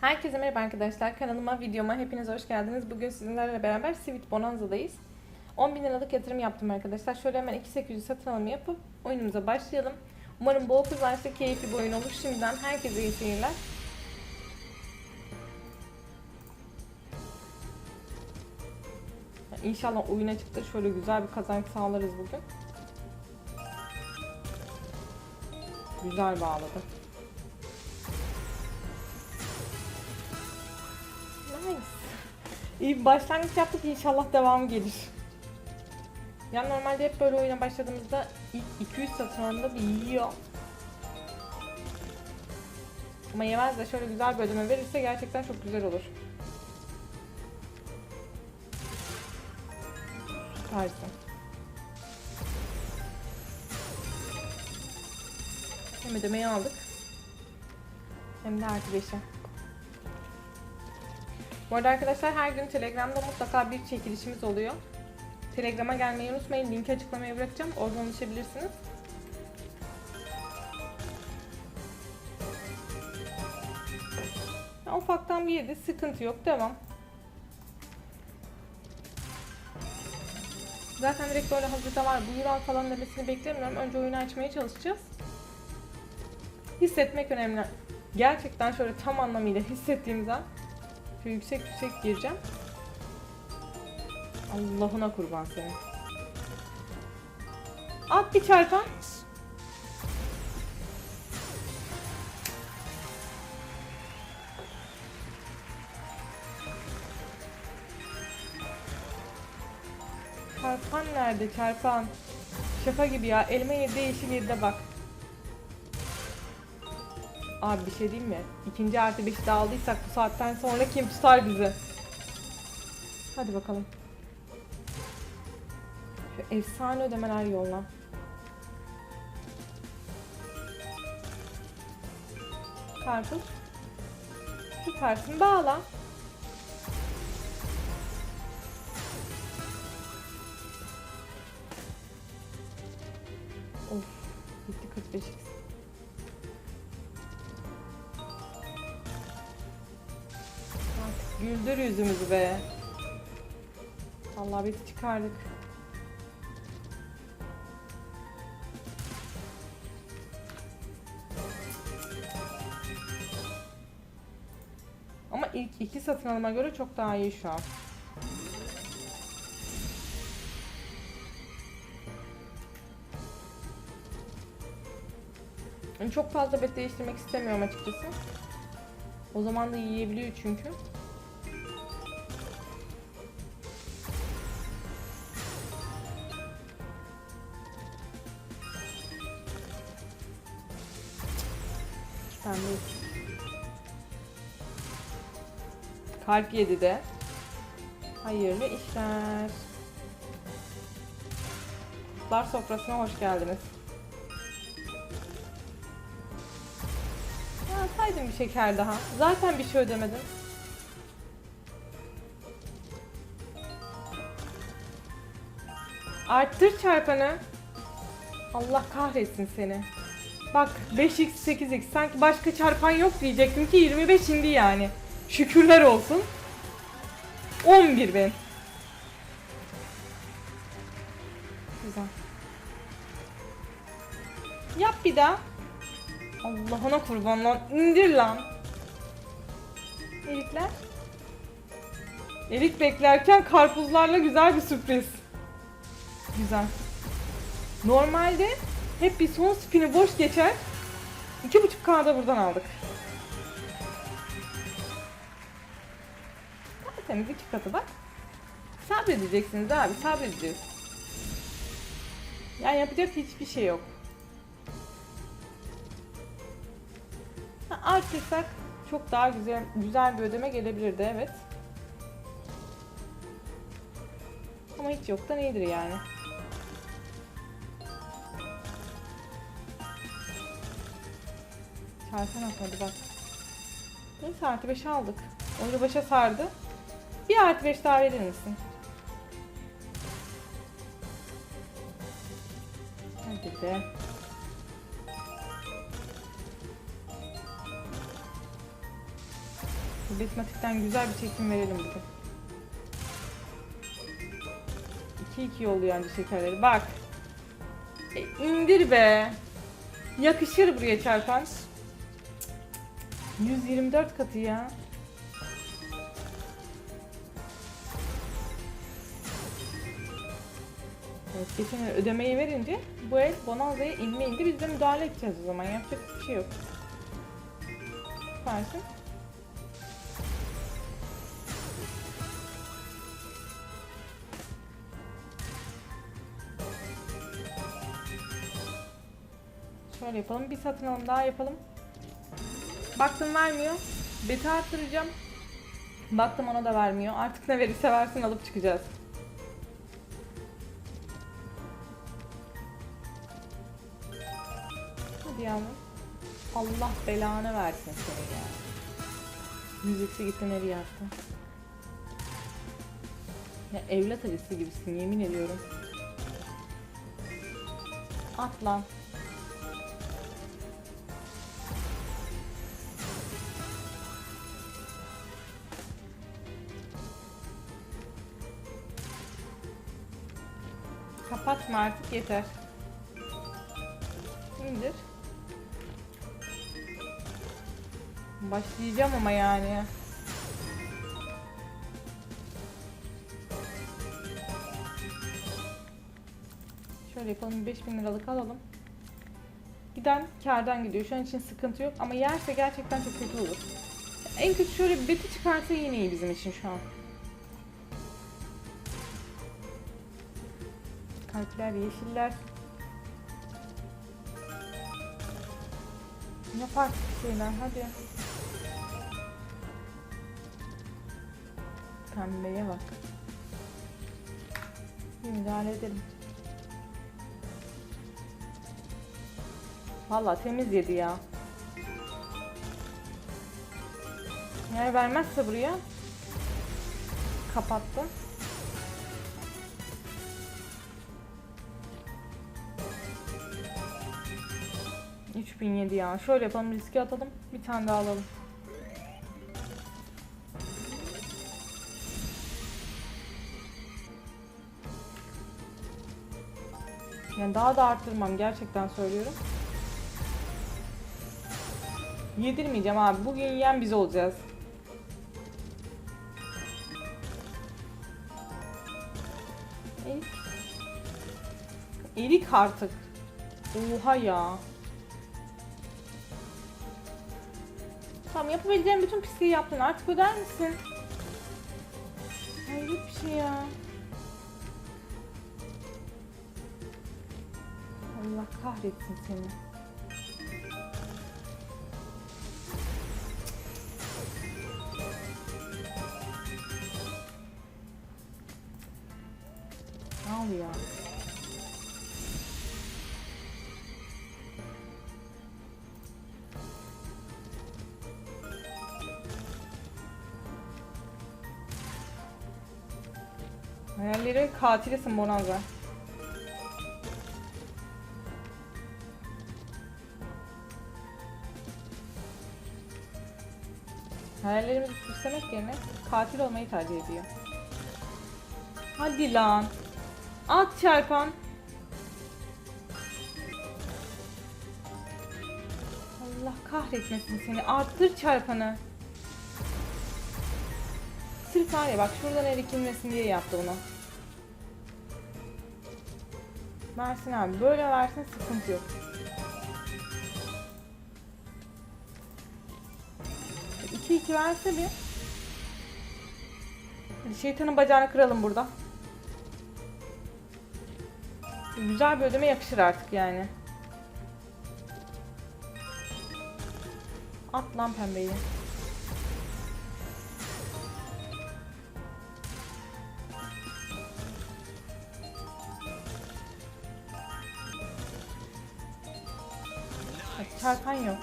Herkese merhaba arkadaşlar. Kanalıma, videoma hepiniz hoş geldiniz. Bugün sizinlerle beraber Sweet Bonanza'dayız. 10 bin liralık yatırım yaptım arkadaşlar. Şöyle hemen 2800 satın alımı yapıp oyunumuza başlayalım. Umarım bol kazançlı, keyifli bir oyun olur. Şimdiden herkese iyi seyirler. İnşallah oyuna çıktı. Şöyle güzel bir kazanç sağlarız bugün. Güzel bağladı. Nice. İyi başlangıç yaptık inşallah devamı gelir. Yani normalde hep böyle oyuna başladığımızda ilk 200 satın bir yiyor. Ama yemez de şöyle güzel bir ödeme verirse gerçekten çok güzel olur. Süpersin. Hem ödemeyi aldık. Hem de artı 5'e. Bu arada arkadaşlar her gün Telegram'da mutlaka bir çekilişimiz oluyor. Telegram'a gelmeyi unutmayın. Linki açıklamaya bırakacağım. Oradan ulaşabilirsiniz. Ya, ufaktan bir yedi. Sıkıntı yok. Devam. Zaten direkt böyle hazırda var. Buyur al falan demesini beklemiyorum. Önce oyunu açmaya çalışacağız. Hissetmek önemli. Gerçekten şöyle tam anlamıyla hissettiğimiz an Şöyle yüksek yüksek gireceğim. Allah'ına kurban senin. At bir çarpan. Çarpan nerede çarpan? Şaka gibi ya. Elma yedi yeşil yedi bak. Abi bir şey diyeyim mi? İkinci artı beşi de aldıysak bu saatten sonra kim tutar bizi? Hadi bakalım. Şu efsane ödemeler yolla. Karpuz. Süpersin bağla. Of. Gitti 45 güldür yüzümüzü be. Allah beti çıkardık. Ama ilk iki satın alıma göre çok daha iyi şu an. Yani Çok fazla bet değiştirmek istemiyorum açıkçası. O zaman da yiyebiliyor çünkü. Ben de Kalp yedi de. Hayırlı işler. Kutlar sofrasına hoş geldiniz. Ya saydım bir şeker daha. Zaten bir şey ödemedim. Arttır çarpanı. Allah kahretsin seni. Bak 5x 8x sanki başka çarpan yok diyecektim ki 25 indi yani. Şükürler olsun. 11 bin. Güzel. Yap bir daha. Allah'ına kurban lan. İndir lan. Erikler. Erik beklerken karpuzlarla güzel bir sürpriz. Güzel. Normalde hep bir son spini boş geçer. 2.5K'da buradan aldık. Tertemiz iki katı bak. Sabredeceksiniz abi sabredeceğiz. Yani yapacak hiçbir şey yok. Ha, Artırsak çok daha güzel güzel bir ödeme gelebilirdi evet. Ama hiç yoktan iyidir yani. Çarpan atmadı bak. Neyse artı 5 aldık. Oyunu başa sardı. Bir artı 5 daha verir misin? Hadi be. Bu Betmatik'ten güzel bir çekim verelim bugün. 2-2 oldu yani şekerleri. Bak. E, indir be. Yakışır buraya çarpan. 124 katı ya. Evet, geçen ödemeyi verince bu el Bonanza'ya inme indi. Biz de müdahale edeceğiz o zaman. Yapacak bir şey yok. Süpersin. Şöyle yapalım. Bir satın alım daha yapalım. Baktım vermiyor. Beti arttıracağım. Baktım ona da vermiyor. Artık ne verirse versin alıp çıkacağız. Hadi yavrum. Allah belanı versin seni ya. Müzikse gitti nereye attı? Ya evlat acısı gibisin yemin ediyorum. At lan. Kapatma artık yeter. İndir. Başlayacağım ama yani. Şöyle yapalım 5000 liralık alalım. Giden kardan gidiyor. Şu an için sıkıntı yok ama yerse gerçekten çok kötü olur. En kötü şöyle bir beti çıkarsa yine iyi bizim için şu an. Kalpler, yeşiller. Ne farklı şeyler hadi. Pembeye bak. Bir müdahale edelim. Valla temiz yedi ya. Eğer vermezse buraya kapattım. ...3007 ya. Şöyle yapalım riske atalım. Bir tane daha alalım. Yani daha da arttırmam gerçekten söylüyorum. Yedirmeyeceğim abi. Bugün yiyen biz olacağız. Erik. Erik artık. Oha ya. Tamam yapabileceğin bütün pisliği yaptın. Artık öder misin? Hayret bir şey ya. Allah kahretsin seni. Hayallerin katilisin Bonanza. Hayallerimizi süslemek yerine katil olmayı tercih ediyor. Hadi lan. At çarpan. Allah kahretmesin seni. Arttır çarpanı. Sırf var ya bak şuradan erikilmesin diye yaptı bunu. Versin abi. Böyle versin sıkıntı yok. 2-2 verse bir. Hadi şeytanın bacağını kıralım burada. Güzel bir ödeme yakışır artık yani. At lan pembeyi. Yok.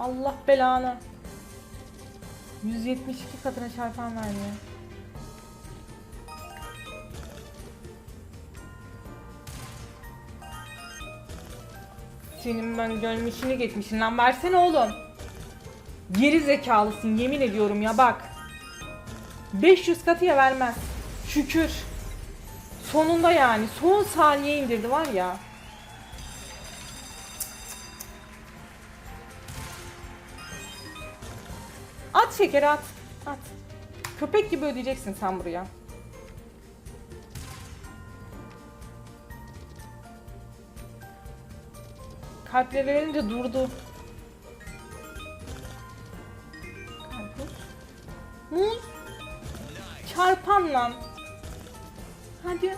Allah belanı. 172 katına çarpan vermiyor. Senin ben gelmişini geçmişin lan versene oğlum. Geri zekalısın yemin ediyorum ya bak. 500 katıya vermez. Şükür. Sonunda yani son saniye indirdi var ya. At şekeri at. At. Köpek gibi ödeyeceksin sen buraya. Kalpleri verince durdu. Karpuz. Muz. Çarpan lan. Hadi.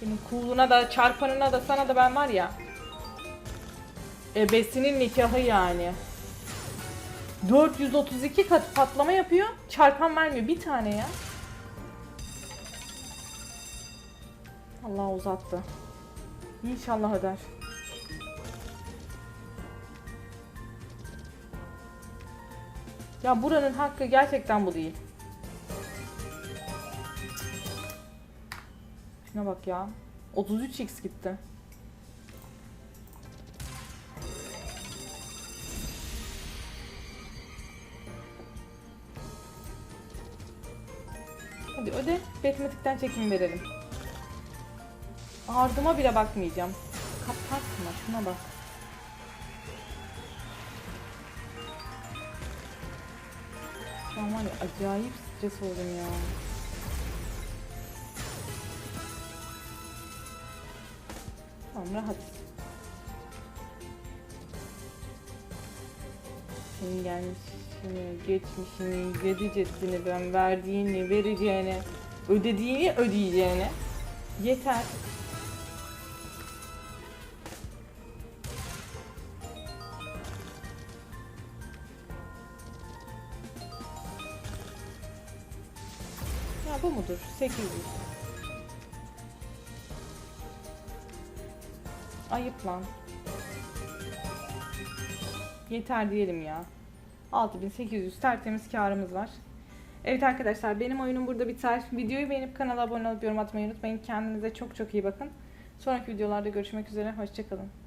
Senin cool'una da çarpanına da sana da ben var ya. Ebesinin nikahı yani. 432 kat patlama yapıyor. Çarpan vermiyor. Bir tane ya. Allah uzattı. İnşallah öder. Ya buranın hakkı gerçekten bu değil. Şuna bak ya. 33x gitti. Hadi öde. Betmatikten çekim verelim. Ardıma bile bakmayacağım. Kapatma şuna bak. Şu an var ya acayip stres oldum ya. Tamam rahat. Senin gelmişini, geçmişini, gecesini ben verdiğini, vereceğini, ödediğini, ödeyeceğini. Yeter. Ya bu mudur? 800. Ayıp lan. Yeter diyelim ya. 6800 tertemiz karımız var. Evet arkadaşlar benim oyunum burada biter. Videoyu beğenip kanala abone olup yorum atmayı unutmayın. Kendinize çok çok iyi bakın. Sonraki videolarda görüşmek üzere. Hoşçakalın.